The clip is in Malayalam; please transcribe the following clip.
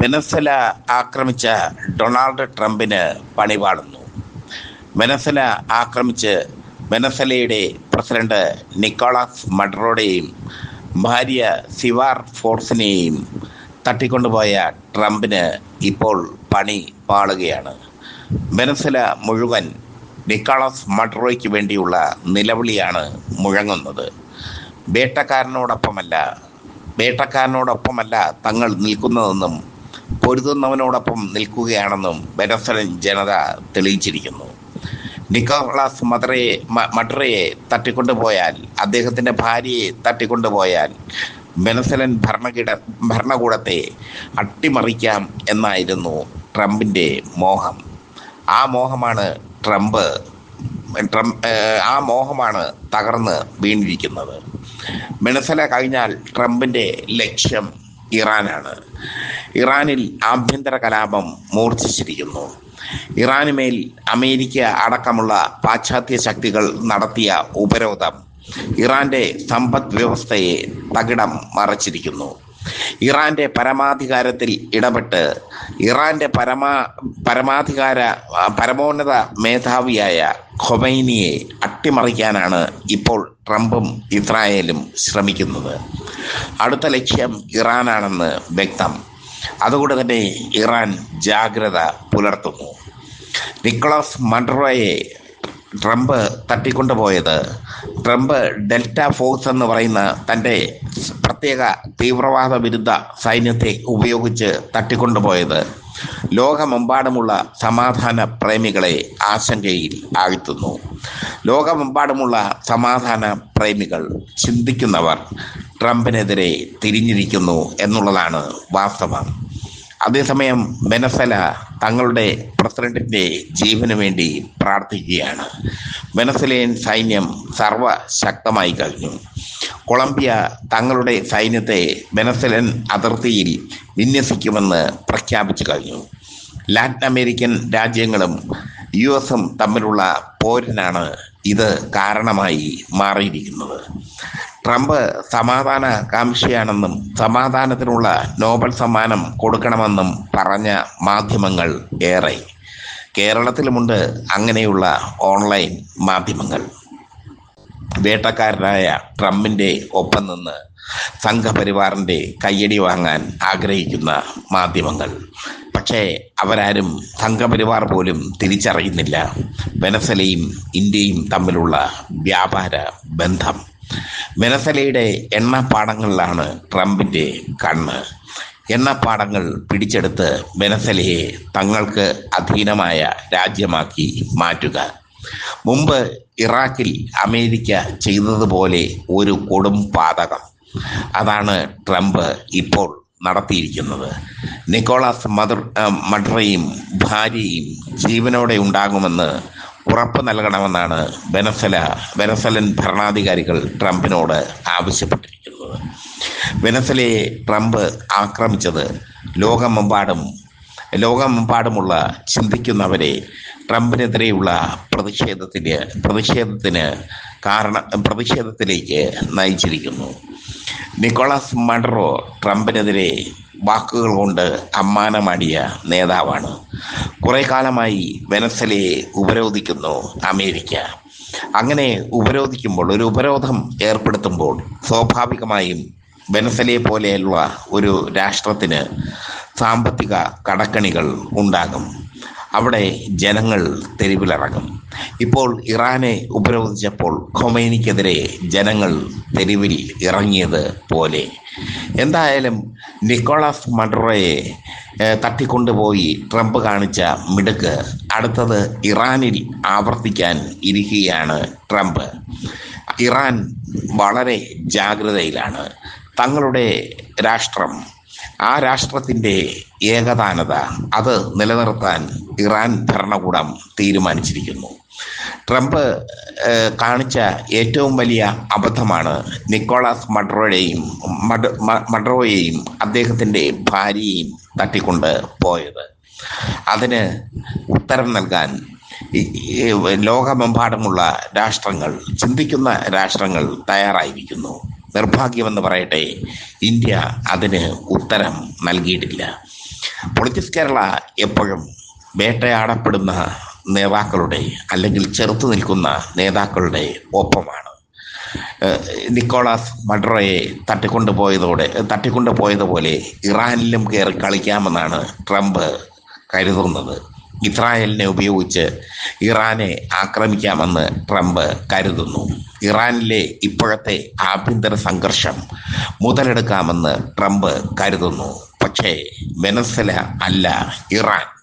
വെനസ്വല ആക്രമിച്ച ഡൊണാൾഡ് ട്രംപിന് പണിപാടുന്നു വെനസ്വല ആക്രമിച്ച് വെനസ്വലയുടെ പ്രസിഡന്റ് നിക്കോളാസ് മഡ്രോയുടെയും ഭാര്യ സിവാർ ഫോർസിനെയും തട്ടിക്കൊണ്ടുപോയ ട്രംപിന് ഇപ്പോൾ പണി പാളുകയാണ്. വെനസ്വല മുഴുവൻ നിക്കോളാസ് മഡ്രോയ്ക്ക് വേണ്ടിയുള്ള നിലവിളിയാണ് മുഴങ്ങുന്നത്. വേട്ടക്കാരനോടൊപ്പമല്ല വേട്ടക്കാരനോടൊപ്പമല്ല തങ്ങൾ നിൽക്കുന്നതെന്നും പൊരുതുന്നവനോടൊപ്പം നിൽക്കുകയാണെന്നും വെനസ്വലൻ ജനത തെളിയിച്ചിരിക്കുന്നു. നിക്കോളാസ് മദറയെ മഡറയെ തട്ടിക്കൊണ്ടുപോയാൽ അദ്ദേഹത്തിന്റെ ഭാര്യയെ തട്ടിക്കൊണ്ടുപോയാൽ വെനസ്വലൻ ഭരണകിട ഭരണകൂടത്തെ അട്ടിമറിക്കാം എന്നായിരുന്നു ട്രംപിന്റെ മോഹം. ആ മോഹമാണ് ട്രംപ് ട്രംപ് ആ മോഹമാണ് തകർന്ന് വീണിരിക്കുന്നത്. വെനസ്വല കഴിഞ്ഞാൽ ട്രംപിന്റെ ലക്ഷ്യം ഇറാനാണ്. ഇറാനിൽ ആഭ്യന്തര കലാപം മൂർച്ഛിച്ചിരിക്കുന്നു. ഇറാനുമേൽ അമേരിക്ക അടക്കമുള്ള പാശ്ചാത്യ ശക്തികൾ നടത്തിയ ഉപരോധം ഇറാന്റെ സമ്പദ് വ്യവസ്ഥയെ തകിടം മറച്ചിരിക്കുന്നു. ഇറാന്റെ പരമാധികാരത്തിൽ ഇടപെട്ട് ഇറാന്റെ പരമാ പരമാധികാര പരമോന്നത മേധാവിയായ ഖൊമൈനിയെ അട്ടിമറിക്കാനാണ് ഇപ്പോൾ ട്രംപും ഇസ്രായേലും ശ്രമിക്കുന്നത്. അടുത്ത ലക്ഷ്യം ഇറാനാണെന്ന് വ്യക്തം. അതുകൊണ്ട് തന്നെ ഇറാൻ ജാഗ്രത പുലർത്തുന്നു. നിക്കോളാസ് മൺറോയെ ട്രംപ് തട്ടിക്കൊണ്ടുപോയത്. ട്രംപ് ഡെൽറ്റ ഫോഴ്സ് എന്ന് പറയുന്ന തന്റെ പ്രത്യേക തീവ്രവാദ വിരുദ്ധ സൈന്യത്തെ ഉപയോഗിച്ച് തട്ടിക്കൊണ്ടുപോയത്. ലോകമെമ്പാടുമുള്ള സമാധാന പ്രേമികളെ ആശങ്കയിൽ ആഴ്ത്തുന്നു. ലോകമെമ്പാടുമുള്ള സമാധാന പ്രേമികൾ ചിന്തിക്കുന്നവർ ട്രംപിനെതിരെ തിരിഞ്ഞിരിക്കുന്നു എന്നുള്ളതാണ് വാസ്തവം. അതേസമയം വെനസല തങ്ങളുടെ പ്രസിഡന്റിന്റെ ജീവന് വേണ്ടി പ്രാർത്ഥിക്കുകയാണ്. വെനസലേൻ സൈന്യം സർവശക്തമായി കഴിഞ്ഞു. കൊളംബിയ തങ്ങളുടെ സൈന്യത്തെ വെനസലൻ അതിർത്തിയിൽ വിന്യസിക്കുമെന്ന് പ്രഖ്യാപിച്ചു കഴിഞ്ഞു. ലാറ്റിൻ അമേരിക്കൻ രാജ്യങ്ങളും യു എസും തമ്മിലുള്ള പോരിനാണ് ഇത് കാരണമായി മാറിയിരിക്കുന്നത്. ട്രംപ് സമാധാന കാംക്ഷിയാണെന്നും സമാധാനത്തിനുള്ള നോബൽ സമ്മാനം കൊടുക്കണമെന്നും പറഞ്ഞ മാധ്യമങ്ങൾ ഏറെ. കേരളത്തിലുമുണ്ട് അങ്ങനെയുള്ള ഓൺലൈൻ മാധ്യമങ്ങൾ. വേട്ടക്കാരനായ ട്രംപിന്റെ ഒപ്പം നിന്ന് സംഘപരിവാറിന്റെ കയ്യടി വാങ്ങാൻ ആഗ്രഹിക്കുന്ന മാധ്യമങ്ങൾ. പക്ഷേ അവരാരും സംഘപരിവാർ പോലും തിരിച്ചറിയുന്നില്ല. വെനസലയും ഇന്ത്യയും തമ്മിലുള്ള വ്യാപാര ബന്ധം. വെനസലയുടെ എണ്ണപ്പാടങ്ങളിലാണ് ട്രംപിന്റെ കണ്ണ്. എണ്ണപ്പാടങ്ങൾ പിടിച്ചെടുത്ത് വെനസലയെ തങ്ങൾക്ക് അധീനമായ രാജ്യമാക്കി മാറ്റുക. മുമ്പ് ഇറാഖിൽ അമേരിക്ക ചെയ്തതുപോലെ ഒരു കൊടും പാതകം. അതാണ് ട്രംപ് ഇപ്പോൾ നടത്തിയിരിക്കുന്നത്. നിക്കോളാസ് മദർ മഡ്രയും ഭാര്യയും ജീവനോടെ ഉണ്ടാകുമെന്ന് ഉറപ്പ് നൽകണമെന്നാണ് വെനസല വെനസലൻ ഭരണാധികാരികൾ ട്രംപിനോട് ആവശ്യപ്പെട്ടിരിക്കുന്നത്. വെനസലയെ ട്രംപ് ആക്രമിച്ചത് ലോകമെമ്പാടും ലോകമെമ്പാടുമുള്ള ചിന്തിക്കുന്നവരെ ട്രംപിനെതിരെയുള്ള പ്രതിഷേധത്തിന് പ്രതിഷേധത്തിന് കാരണം പ്രതിഷേധത്തിലേക്ക് നയിച്ചിരിക്കുന്നു. നിക്കോളാസ് മഡറോ ട്രംപിനെതിരെ വാക്കുകൾ കൊണ്ട് അമ്മാനമാടിയ നേതാവാണ്. കുറെ കാലമായി വെനസലയെ ഉപരോധിക്കുന്നു അമേരിക്ക. അങ്ങനെ ഉപരോധിക്കുമ്പോൾ ഒരു ഉപരോധം ഏർപ്പെടുത്തുമ്പോൾ സ്വാഭാവികമായും വെനസലയെ പോലെയുള്ള ഒരു രാഷ്ട്രത്തിന് സാമ്പത്തിക കടക്കണികൾ ഉണ്ടാകും. അവിടെ ജനങ്ങൾ തെരുവിലിറങ്ങും. ഇപ്പോൾ ഇറാനെ ഉപരോധിച്ചപ്പോൾ ഖൊമൈനിക്കെതിരെ ജനങ്ങൾ തെരുവിൽ ഇറങ്ങിയത് പോലെ. എന്തായാലും നിക്കോളാസ് മഡ്രോയെ തട്ടിക്കൊണ്ടുപോയി ട്രംപ് കാണിച്ച മിടുക്ക് അടുത്തത് ഇറാനിൽ ആവർത്തിക്കാൻ ഇരിക്കുകയാണ് ട്രംപ്. ഇറാൻ വളരെ ജാഗ്രതയിലാണ്. തങ്ങളുടെ രാഷ്ട്രം ആ രാഷ്ട്രത്തിന്റെ ഏകതാനത അത് നിലനിർത്താൻ ഇറാൻ ഭരണകൂടം തീരുമാനിച്ചിരിക്കുന്നു. ട്രംപ് കാണിച്ച ഏറ്റവും വലിയ അബദ്ധമാണ് നിക്കോളാസ് മഡ്രോയെയും മഡ് മ- മഡ്രോയെയും അദ്ദേഹത്തിന്റെ ഭാര്യയെയും തട്ടിക്കൊണ്ട് പോയത്. അതിന് ഉത്തരം നൽകാൻ ലോകമെമ്പാടുമുള്ള രാഷ്ട്രങ്ങൾ ചിന്തിക്കുന്ന രാഷ്ട്രങ്ങൾ തയ്യാറായിരിക്കുന്നു. നിർഭാഗ്യമെന്ന് പറയട്ടെ ഇന്ത്യ അതിന് ഉത്തരം നൽകിയിട്ടില്ല. പൊളിറ്റിക്സ് കേരള എപ്പോഴും വേട്ടയാടപ്പെടുന്ന നേതാക്കളുടെ അല്ലെങ്കിൽ ചെറുത്തു നിൽക്കുന്ന നേതാക്കളുടെ ഒപ്പമാണ്. നിക്കോളാസ് മഡ്രോയെ തട്ടിക്കൊണ്ടുപോയതോടെ തട്ടിക്കൊണ്ടുപോയതുപോലെ ഇറാനിലും കയറി കളിക്കാമെന്നാണ് ട്രംപ് കരുതുന്നത്. ഇസ്രായേലിനെ ഉപയോഗിച്ച് ഇറാനെ ആക്രമിക്കാമെന്ന് ട്രംപ് കരുതുന്നു. ഇറാനിലെ ഇപ്പോഴത്തെ ആഭ്യന്തര സംഘർഷം മുതലെടുക്കാമെന്ന് ട്രംപ് കരുതുന്നു. പക്ഷേ വെനസ്വല അല്ല ഇറാൻ.